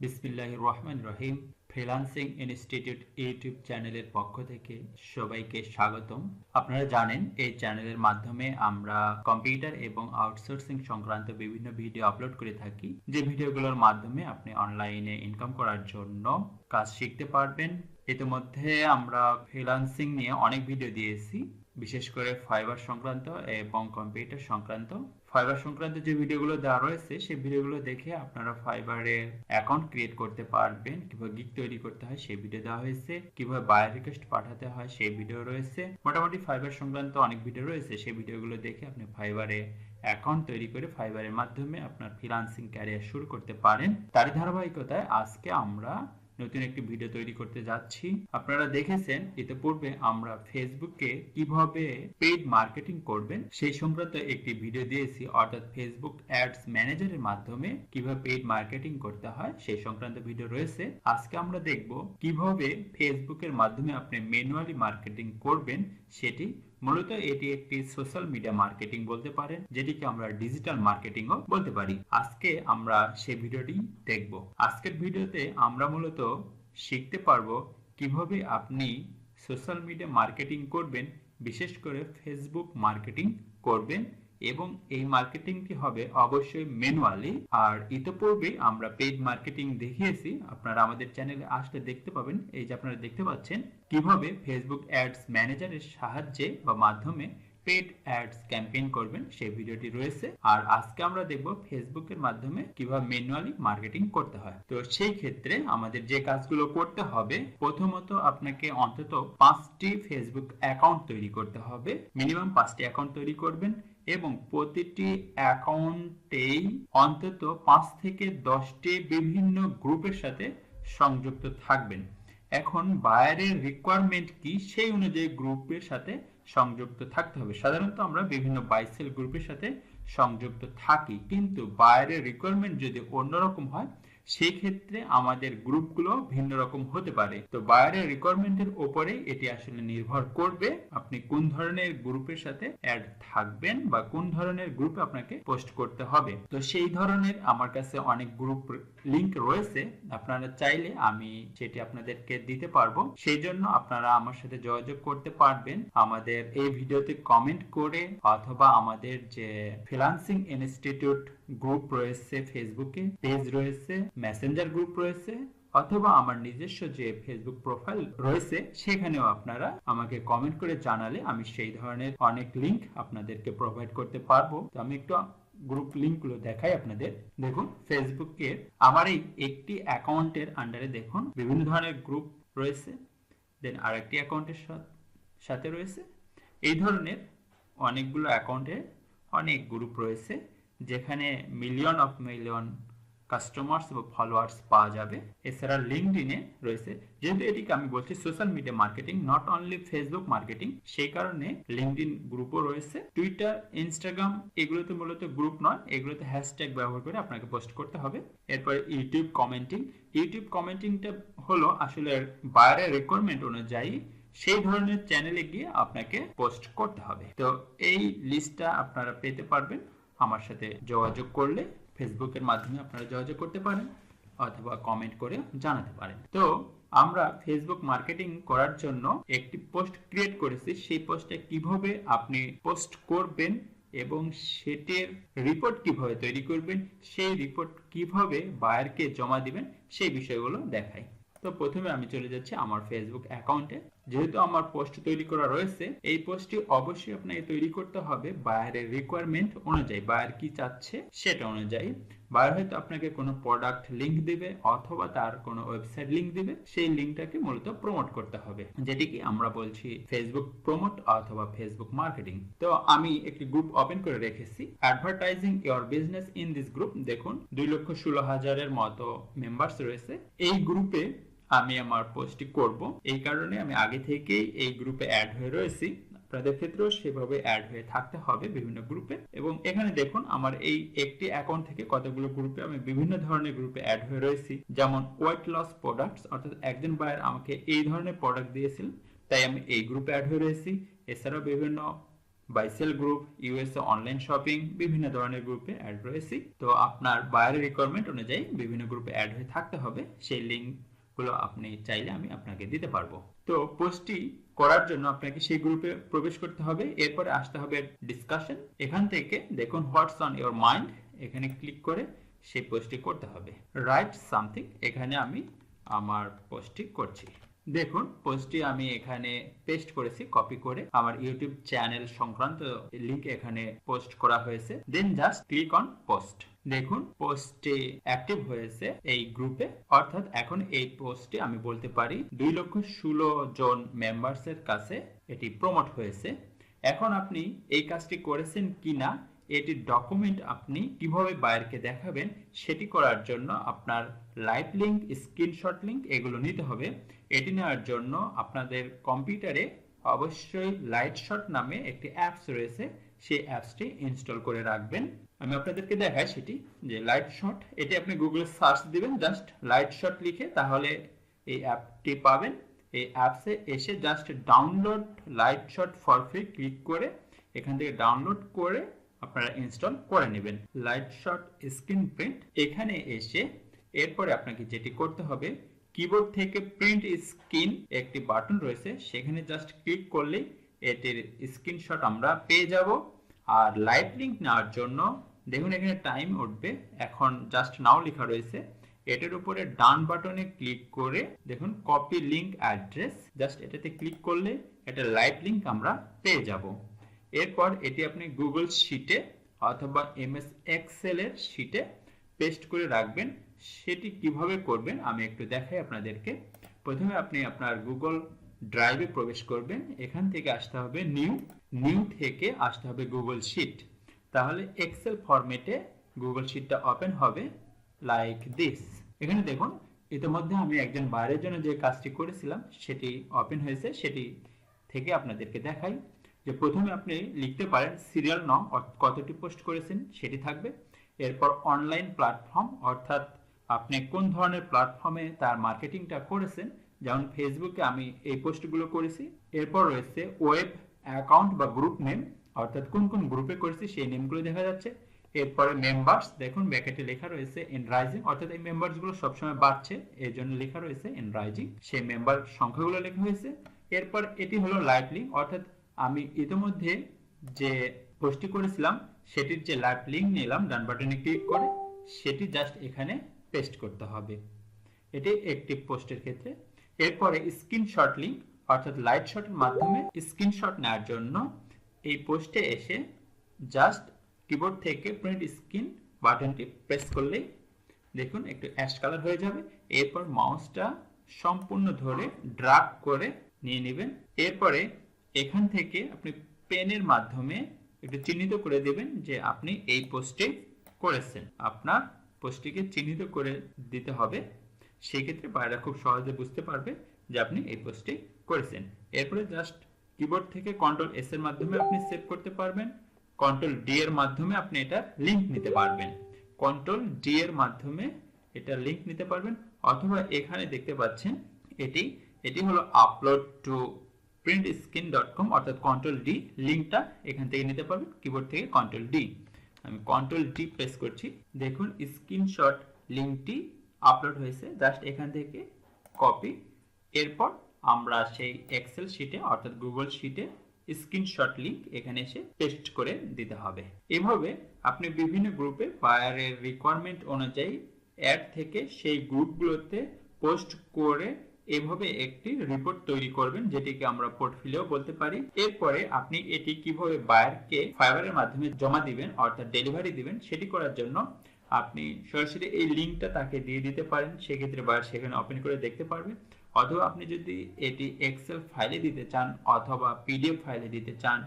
বিসমিল্লাহ রহমান রহিম। ফ্রিলান্সিং ইনস্টিটিউট ইউটিউব চ্যানেলের পক্ষ থেকে সবাইকে স্বাগতম। আপনারা জানেন, এই চ্যানেলের মাধ্যমে আমরা কম্পিউটার এবং আউটসোর্সিং সংক্রান্ত বিভিন্ন ভিডিও আপলোড করে থাকি। যে ভিডিওগুলোর মাধ্যমে আপনি অনলাইনে ইনকাম করার জন্য কাজ শিখতে পারবেন। ইতিমধ্যে আমরা ফ্রিলান্সিং নিয়ে অনেক ভিডিও দিয়েছি। বিশেষ করে ফাইবার সংক্রান্ত এবং কম্পিউটার সংক্রান্ত। ফাইবার সংক্রান্ত যে ভিডিওগুলো দেওয়া রয়েছে সেই ভিডিওগুলো দেখে আপনারা ফাইবারের অ্যাকাউন্ট ক্রিয়েট করতে পারবেন। কীভাবে গিক তৈরি করতে হয়, সেই ভিডিও দেওয়া হয়েছে। কীভাবে বায়ার রিকোয়েস্ট পাঠাতে হয়, সেই ভিডিও রয়েছে। মোটামুটি ফাইবার সংক্রান্ত অনেক ভিডিও রয়েছে। সেই ভিডিওগুলো দেখে আপনি ফাইবারে অ্যাকাউন্ট তৈরি করে ফাইবারের মাধ্যমে আপনার ফ্রিলান্সিং ক্যারিয়ার শুরু করতে পারেন। তারই ধারাবাহিকতায় আজকে আমরা নতুন একটি ভিডিও তৈরি করতে যাচ্ছি। আপনারা দেখেছেন, ইতিপূর্বে আমরা ফেসবুকে কীভাবে পেইড মার্কেটিং করবেন, সেই সংক্রান্ত একটি ভিডিও দিয়েছি। অর্থাৎ ফেসবুক অ্যাডস ম্যানেজারের মাধ্যমে কীভাবে পেইড মার্কেটিং করতে হয়, সেই সংক্রান্ত ভিডিও রয়েছে। আজকে আমরা দেখব কীভাবে ফেসবুকের মাধ্যমে আপনি ম্যানুয়ালি মার্কেটিং করবেন, সেটি মূলত এটি একটি সোশ্যাল মিডিয়া মার্কেটিং বলতে পারেন, যেটিকে আমরা ডিজিটাল মার্কেটিংও বলতে পারি। আজকে আমরা সেই ভিডিওটি দেখব। আজকের ভিডিওতে আমরা মূলত শিখতে পারব কীভাবে আপনি সোশ্যাল মিডিয়া মার্কেটিং করবেন, বিশেষ করে ফেসবুক মার্কেটিং করবেন এবং এই মার্কেটিংটি হবে অবশ্যই ম্যানুয়ালি। আর ইতিপূর্বে আমরা পেইড মার্কেটিং দেখিয়েছি। আপনারা আমাদের চ্যানেলে আসলে দেখতে পাবেন। এই যে আপনারা দেখতে পাচ্ছেন, কীভাবে ফেসবুক অ্যাডস ম্যানেজারের সাহায্যে বা মাধ্যমে পেড অ্যাডস ক্যাম্পেইন করবেন, সেই ভিডিওটি রয়েছে। আর আজকে আমরা দেখব ফেসবুকের মাধ্যমে কীভাবে ম্যানুয়ালি মার্কেটিং করতে হয়। তো সেই ক্ষেত্রে আমাদের যে কাজগুলো করতে হবে, প্রথমত আপনাকে অন্তত পাঁচটি ফেসবুক অ্যাকাউন্ট তৈরি করতে হবে। মিনিমাম পাঁচটি অ্যাকাউন্ট তৈরি করবেন। এবং প্রতিটি অ্যাকাউন্টেই অন্তত পাঁচ থেকে দশটি বিভিন্ন গ্রুপের সাথে সংযুক্ত থাকবেন। এখন বায়ারের রিকোয়ারমেন্ট কি, সেই অনুযায়ী গ্রুপের সাথে সংযুক্ত থাকতে হবে। সাধারণত আমরা বিভিন্ন বাইসেল গ্রুপের সাথে সংযুক্ত থাকি। কিন্তু বায়ারের রিকোয়ারমেন্ট যদি অন্যরকম হয় সেই ক্ষেত্রে আমাদের গ্রুপগুলো ভিন্ন রকম হতে পারে। তো বায়ারের রিকোয়ারমেন্টের উপরে এটি আসলে নির্ভর করবে আপনি কোন ধরনের গ্রুপের সাথে অ্যাড থাকবেন বা কোন ধরনের গ্রুপে আপনাকে পোস্ট করতে হবে। তো সেই ধরনের আমার কাছে অনেক গ্রুপ লিংক রয়েছে। আপনারা চাইলে আমি সেটি আপনাদেরকে দিতে পারব। সেই জন্য আপনারা আমার সাথে যোগাযোগ করতে পারবেন। আমাদের এই ভিডিওতে কমেন্ট করে অথবা আমাদের যে ফ্রিলান্সিং ইনস্টিটিউট গ্রুপ রয়েছে ফেসবুকে পেজ রয়েছে মেসেঞ্জার গ্রুপ রয়েছে অথবা আমার নিজস্ব যে ফেসবুক প্রোফাইল রয়েছে, সেখানেও আপনারা আমাকে কমেন্ট করে জানালে আমি সেই ধরনের অনেক লিংক আপনাদেরকে প্রোভাইড করতে পারব। তো আমি একটু গ্রুপ লিঙ্কগুলো দেখাই আপনাদের। দেখুন ফেসবুকে আমার এই একটি অ্যাকাউন্টের আন্ডারে দেখুন, বিভিন্ন ধরনের গ্রুপ রয়েছে দেন আরেকটি অ্যাকাউন্টের সাথে রয়েছে। এই ধরনের অনেকগুলো অ্যাকাউন্টে অনেক গ্রুপ রয়েছে, যেখানে মিলিয়ন অফ মিলিয়ন কাস্টমার্স বা ফলোয়ার্স পাওয়া যাবে। এছাড়া লিঙ্কডিনে রয়েছে। যেহেতু এটিকে আমি বলছি social media marketing not only Facebook marketing সেই কারণে লিঙ্কডিন গ্রুপও রয়েছে। টুইটার ইনস্টাগ্রাম এগুলোতে মূলত গ্রুপ নয়, এগুলোতে হ্যাশট্যাগ ব্যবহার করে আপনাকে পোস্ট করতে হবে। এরপরে ইউটিউব কমেন্টিং ইউটিউব কমেন্টিংটা হলো আসলে বায়ারের রিকোয়ারমেন্ট অনুযায়ী সেই ধরনের চ্যানেলে গিয়ে আপনাকে পোস্ট করতে হবে। তো এই লিস্টটা আপনারা পেতে পারবেন। আমার সাথে যোগাযোগ করলে ফেসবুকের মাধ্যমে আপনারা যোগাযোগ করতে পারেন অথবা কমেন্ট করে জানাতে পারেন। তো, আমরা ফেসবুক মার্কেটিং করার জন্য একটি পোস্ট ক্রিয়েট করেছি। সেই পোস্টে কীভাবে আপনি পোস্ট করবেন এবং সেটির রিপোর্ট কীভাবে তৈরি করবেন, সেই রিপোর্ট কীভাবে বায়ারকে জমা দিবেন, সেই বিষয়গুলো দেখাই। তো প্রথমে আমি চলে যাচ্ছি আমার ফেসবুক অ্যাকাউন্টে যেহেতু আমার পোস্ট তৈরি করা রয়েছে, এই পোস্টটি অবশ্যই আপনাকে তৈরি করতে হবে বায়ারের রিকোয়ারমেন্ট অনুযায়ী। বায়ার কি চাচ্ছে সেটা অনুযায়ী। বায়ার হয়তো আপনাকে কোনো প্রোডাক্ট লিংক দিবে অথবা তার কোনো ওয়েবসাইট লিংক দিবে। সেই লিংকটাকে মূলত প্রমোট করতে হবে। যেটি কি আমরা বলছি ফেসবুক প্রমোট অথবা ফেসবুক মার্কেটিং তো আমি একটি গ্রুপ ওপেন করে রেখেছি। Advertising your business in this group দেখুন, দুই লক্ষ ষোলো হাজারের মতো মেম্বার্স রয়েছে। এই গ্রুপে আমি আমার পোস্টটি করব। এই কারণে আমি আগে থেকেই এই গ্রুপে অ্যাড হয়ে রয়েছি। আপনাদের ক্ষেত্রেও সেভাবে অ্যাড হয়ে থাকতে হবে বিভিন্ন গ্রুপে এবং এখানে দেখুন, আমার এই একটি অ্যাকাউন্ট থেকে কতগুলো গ্রুপে আমি বিভিন্ন ধরনের গ্রুপে অ্যাড হয়ে রয়েছি। যেমন ওয়েট লস প্রোডাক্টস অর্থাৎ একজন বায়ার আমাকে এই ধরনের প্রোডাক্ট দিয়েছিলেন তাই আমি এই গ্রুপে অ্যাড হয়ে রয়েছি। এছাড়াও বিভিন্ন buy sell group USA online shopping বিভিন্ন ধরনের গ্রুপে অ্যাড রয়েছি। তো আপনার বায়ারের রিকোয়ারমেন্ট অনুযায়ী বিভিন্ন গ্রুপে অ্যাড হয়ে থাকতে হবে। সেই লিঙ্ক গুলো আপনি চাইলে আমি আপনাকে দিতে পারব। তো পোস্টটি করার জন্য আপনাকে সেই গ্রুপে প্রবেশ করতে হবে, এরপরে আসতে হবে ডিসকাশন এখান থেকে দেখুন হোয়াটস অন ইওর মাইন্ড এখানে ক্লিক করে সেই পোস্টটি করতে হবে। রাইট সামথিং এখানে আমি আমার পোস্টটি করছি। দেখুন পোস্টটি আমি এখানে পেস্ট করেছি কপি করে আমার ইউটিউব চ্যানেল সংক্রান্ত লিংক এখানে পোস্ট করা হয়েছে। Then just click on post দেখুন পোস্টে অ্যাক্টিভ হয়েছে এই গ্রুপে অর্থাৎ এখন এই পোস্টে আমি বলতে পারি দুই লক্ষ ষোলো জন মেম্বার্স এর কাছে এটি প্রমোট হয়েছে। এখন আপনি এই কাজটি করেছেন কিনা এটির ডকুমেন্ট আপনি কীভাবে বায়ারকে দেখাবেন, সেটি করার জন্য আপনার লাইভ লিঙ্ক স্ক্রিনশট লিঙ্ক এগুলো নিতে হবে। এটি নেওয়ার জন্য আপনাদের কম্পিউটারে অবশ্যই লাইট শট নামে একটি অ্যাপস রয়েছে। সেই অ্যাপসটি ইনস্টল করে রাখবেন। আমি আপনাদেরকে দেখাই সেটি, যে লাইট শট এটি আপনি গুগলে সার্চ দিবেন জাস্ট লাইট শট লিখে, তাহলে এই অ্যাপটি পাবেন। এই অ্যাপসে এসে just download light shot for free click করে, এখান থেকে ডাউনলোড করে আপনারা ইনস্টল করে নেবেন। লাইট শট স্ক্রিন প্রিন্ট এখানে এসে এরপরে আপনাকে যেটি করতে হবে কিবোর্ড থেকে প্রিন্ট স্ক্রিন একটি বাটন রয়েছে, সেখানে জাস্ট ক্লিক করলেই এটির স্ক্রিনশট আমরা পেয়ে যাব। আর লাইভ লিঙ্ক নেওয়ার জন্য দেখুন এখানে টাইম উঠবে। এখন জাস্ট নাও লেখা রয়েছে। এটার উপরে ডান বাটনে ক্লিক করে দেখুন কপি লিঙ্ক অ্যাড্রেস জাস্ট এটাতে ক্লিক করলে এটা লাইভ লিঙ্ক আমরা পেয়ে যাব। এরপর এটি আপনি গুগল শিটে অথবা এমএস এক্সেল এর শিটে পেস্ট করে রাখবেন। সেটি কীভাবে করবেন আমি একটু দেখাই আপনাদেরকে। প্রথমে আপনি আপনার গুগল ড্রাইভে প্রবেশ করবেন, এখান থেকে আসতে হবে নিউ নিউ থেকে আসতে হবে গুগল শিট তাহলে এক্সেল ফরম্যাটে গুগল শিটটা ওপেন হবে লাইক দিস এখানে দেখুন, ইতিমধ্যে আমি একজন বাইরের জন্য যে কাজটি করেছিলাম, সেটি ওপেন হয়েছে, সেটি থেকে আপনাদেরকে দেখাই। যে প্রথমে আপনি লিখতে পারেন সিরিয়াল নং কতটি পোস্ট করেছেন, সেটি থাকবে। এরপর অনলাইন প্ল্যাটফর্ম অর্থাৎ আপনি কোন ধরনের প্ল্যাটফর্মে তার মার্কেটিংটা করেছেন যেমন ফেসবুকে আমি এই পোস্টগুলো করেছি। এরপর রয়েছে ওয়েব অ্যাকাউন্ট বা গ্রুপ নেম। অর্থাৎ কোন কোন গ্রুপে করেছি সেই নেমগুলো দেখা যাচ্ছে। এরপরে মেম্বার্স, দেখুন ব্যাকেটে লেখা রয়েছে ইন রাইজিং অর্থাৎ এই মেম্বার্সগুলো সবসময় বাড়ছে এর জন্য লেখা রয়েছে ইন রাইজিং সেই মেম্বার সংখ্যাগুলো লেখা হয়েছে। এরপর এটি হলো লাইভ লিঙ্ক। অর্থাৎ আমি ইতিমধ্যে যে পোস্টটি করেছিলাম, সেটির যে লাইভ লিঙ্ক নিলাম, ডান বাটনে ক্লিক করে, সেটি জাস্ট এখানে পেস্ট করতে হবে। এটি একটি পোস্টের ক্ষেত্রে এরপরে স্ক্রিনশট লিঙ্ক অর্থাৎ লাইট শটের মাধ্যমে স্ক্রিনশট নেওয়ার জন্য এই পোস্টে এসে জাস্ট কিবোর্ড থেকে প্রিন্ট স্ক্রিন বাটনটি প্রেস করলেই দেখুন একটু অ্যাশ কালার হয়ে যাবে। এরপর মাউসটা সম্পূর্ণ ধরে ড্রাগ করে নিয়ে নেবেন। এরপরে এখান থেকে আপনি পেনের মাধ্যমে একটু চিহ্নিত করে দেবেন যে আপনি এই পোস্টে করেছেন। আপনার পোস্টটিকে চিহ্নিত করে দিতে হবে। সেই ক্ষেত্রে বাইরা খুব সহজে বুঝতে পারবে যে আপনি এই পোস্টটি করেছেন। এরপরে জাস্ট কিবোর্ড থেকে কন্ট্রোল এস এর মাধ্যমে আপনি সেভ করতে পারবেন। কন্ট্রোল ডি এর মাধ্যমে আপনি এটা লিংক নিতে পারবেন। কন্ট্রোল ডি এর মাধ্যমে এটা লিংক নিতে পারবেন। অথবা এখানে দেখতে পাচ্ছেন এটি এটি হলো upload to print screen dot com অর্থাৎ কন্ট্রোল ডি লিঙ্কটা এখান থেকে নিতে পারবেন কিবোর্ড থেকে কন্ট্রোল ডি আমি কন্ট্রোল ডি প্রেস করছি। দেখুন স্ক্রিনশট লিঙ্কটি আপলোড হয়েছে জাস্ট এখান থেকে কপি এরপর আমরা সেই এক্সেল শিটে অর্থাৎ গুগল শিটে স্ক্রিনশট লিংক এখানে এসে পেস্ট করে দিতে হবে। এভাবে আপনি বিভিন্ন গ্রুপে বায়ারের রিকোয়ারমেন্ট অনুযায়ী অ্যাড থেকে সেই গ্রুপগুলোতে পোস্ট করে এভাবে একটি রিপোর্ট তৈরি করবেন, যেটিকে আমরা পোর্টফোলিও বলতে পারি। এরপরে আপনি এটি কীভাবে বায়ারকে ফাইবারের মাধ্যমে জমা দিবেন, অর্থাৎ ডেলিভারি দিবেন, সেটি করার জন্য আপনি সরাসরি এই লিঙ্কটা তাকে দিয়ে দিতে পারেন, সেক্ষেত্রে বায়ার সেখানে ওপেন করে দেখতে পারবে অথবা আপনি যদি এটি এক্সেল ফাইলে দিতে চান অথবা পিডিএফ ফাইলে দিতে চান,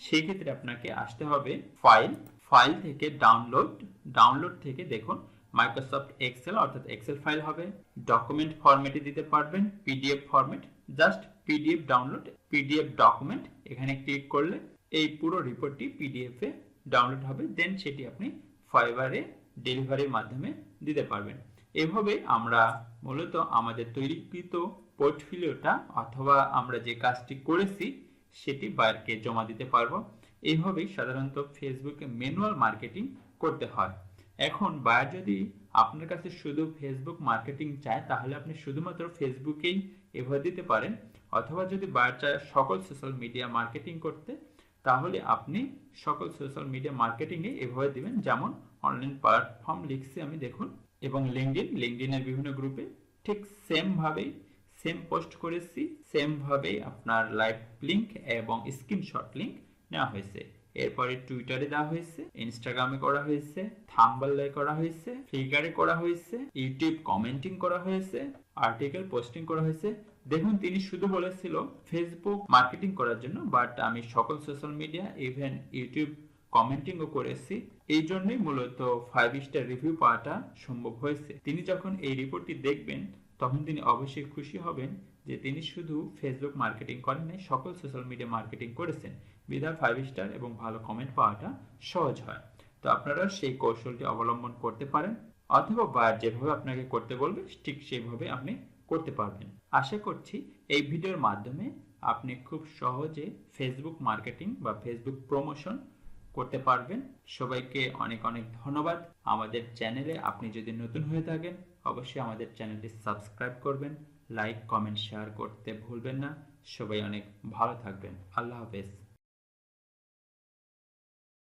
সেক্ষেত্রে আপনাকে আসতে হবে ফাইল ফাইল থেকে ডাউনলোড ডাউনলোড থেকে দেখুন মাইক্রোসফট এক্সেল অর্থাৎ এক্সেল ফাইল হবে। ডকুমেন্ট ফরম্যাটে দিতে পারবেন PDF format just PDF download PDF document এখানে ক্লিক করলে এই পুরো রিপোর্টটি পিডিএফ এ ডাউনলোড হবে। দেন সেটি আপনি ফাইবারে ডেলিভারির মাধ্যমে দিতে পারবেন। এভাবে আমরা মূলত আমাদের তৈরিকৃত পোর্টফোলিওটা অথবা আমরা যে কাজটি করেছি, সেটি বায়ারকে জমা দিতে পারব। এইভাবেই সাধারণত ফেসবুকে ম্যানুয়াল মার্কেটিং করতে হয়। এখন বায়ার যদি আপনার কাছে শুধু ফেসবুক মার্কেটিং চায়, তাহলে আপনি শুধুমাত্র ফেসবুকেই এভাবে দিতে পারেন। অথবা যদি বায়ার চায় সকল সোশ্যাল মিডিয়া মার্কেটিং করতে, তাহলে আপনি সকল সোশ্যাল মিডিয়া মার্কেটিংয়ে এভাবে দিবেন। যেমন অনলাইন প্ল্যাটফর্ম লিখছি আমি, দেখুন, এবং লিঙ্কডিন লিঙ্কডিনের বিভিন্ন গ্রুপে ঠিক সেম ভাবেই সেম পোস্ট করেছি সেম ভাবেই আপনার লাইভ লিংক এবং স্ক্রিনশট লিংক নেওয়া হয়েছে। এরপরে টুইটারে দেওয়া হয়েছে ইনস্টাগ্রামে করা হয়েছে থাম্বলে করা হয়েছে ফ্লিকারে করা হয়েছে ইউটিউব কমেন্টিং করা হয়েছে আর্টিকেল পোস্টিং করা হয়েছে। দেখুন, তিনি শুধু বলেছিল ফেসবুক মার্কেটিং করার জন্য বাট আমি সকল সোশ্যাল মিডিয়া ইভেন ইউটিউব কমেন্টিংও করেছি। এই জন্যই মূলত ফাইভ স্টার রিভিউ পাওয়াটা সম্ভব হয়েছে। তিনি যখন এই রিপোর্টটি দেখবেন, তখন তিনি অবশ্যই খুশি হবেন যে তিনি শুধু ফেসবুক মার্কেটিং করেন নাই, সকল সোশ্যাল মিডিয়া মার্কেটিং করেছেন। বিধায় ফাইভ স্টার এবং ভালো কমেন্ট পাওয়াটা সহজ হয়। তো আপনারা সেই কৌশলটি অবলম্বন করতে পারেন, অথবা বার যেভাবে আপনাকে করতে বলবে, ঠিক সেইভাবে আপনি করতে পারবেন। আশা করছি এই ভিডিওর মাধ্যমে আপনি খুব সহজে ফেসবুক মার্কেটিং বা ফেসবুক প্রমোশন করতে পারবেন। সবাইকে অনেক অনেক ধন্যবাদ। আমাদের চ্যানেলে আপনি যদি নতুন হয়ে থাকেন, অবশ্যই আমাদের চ্যানেলটি সাবস্ক্রাইব করবেন, লাইক, কমেন্ট, শেয়ার করতে ভুলবেন না। সবাই অনেক ভালো থাকবেন। আল্লাহ হাফেজ।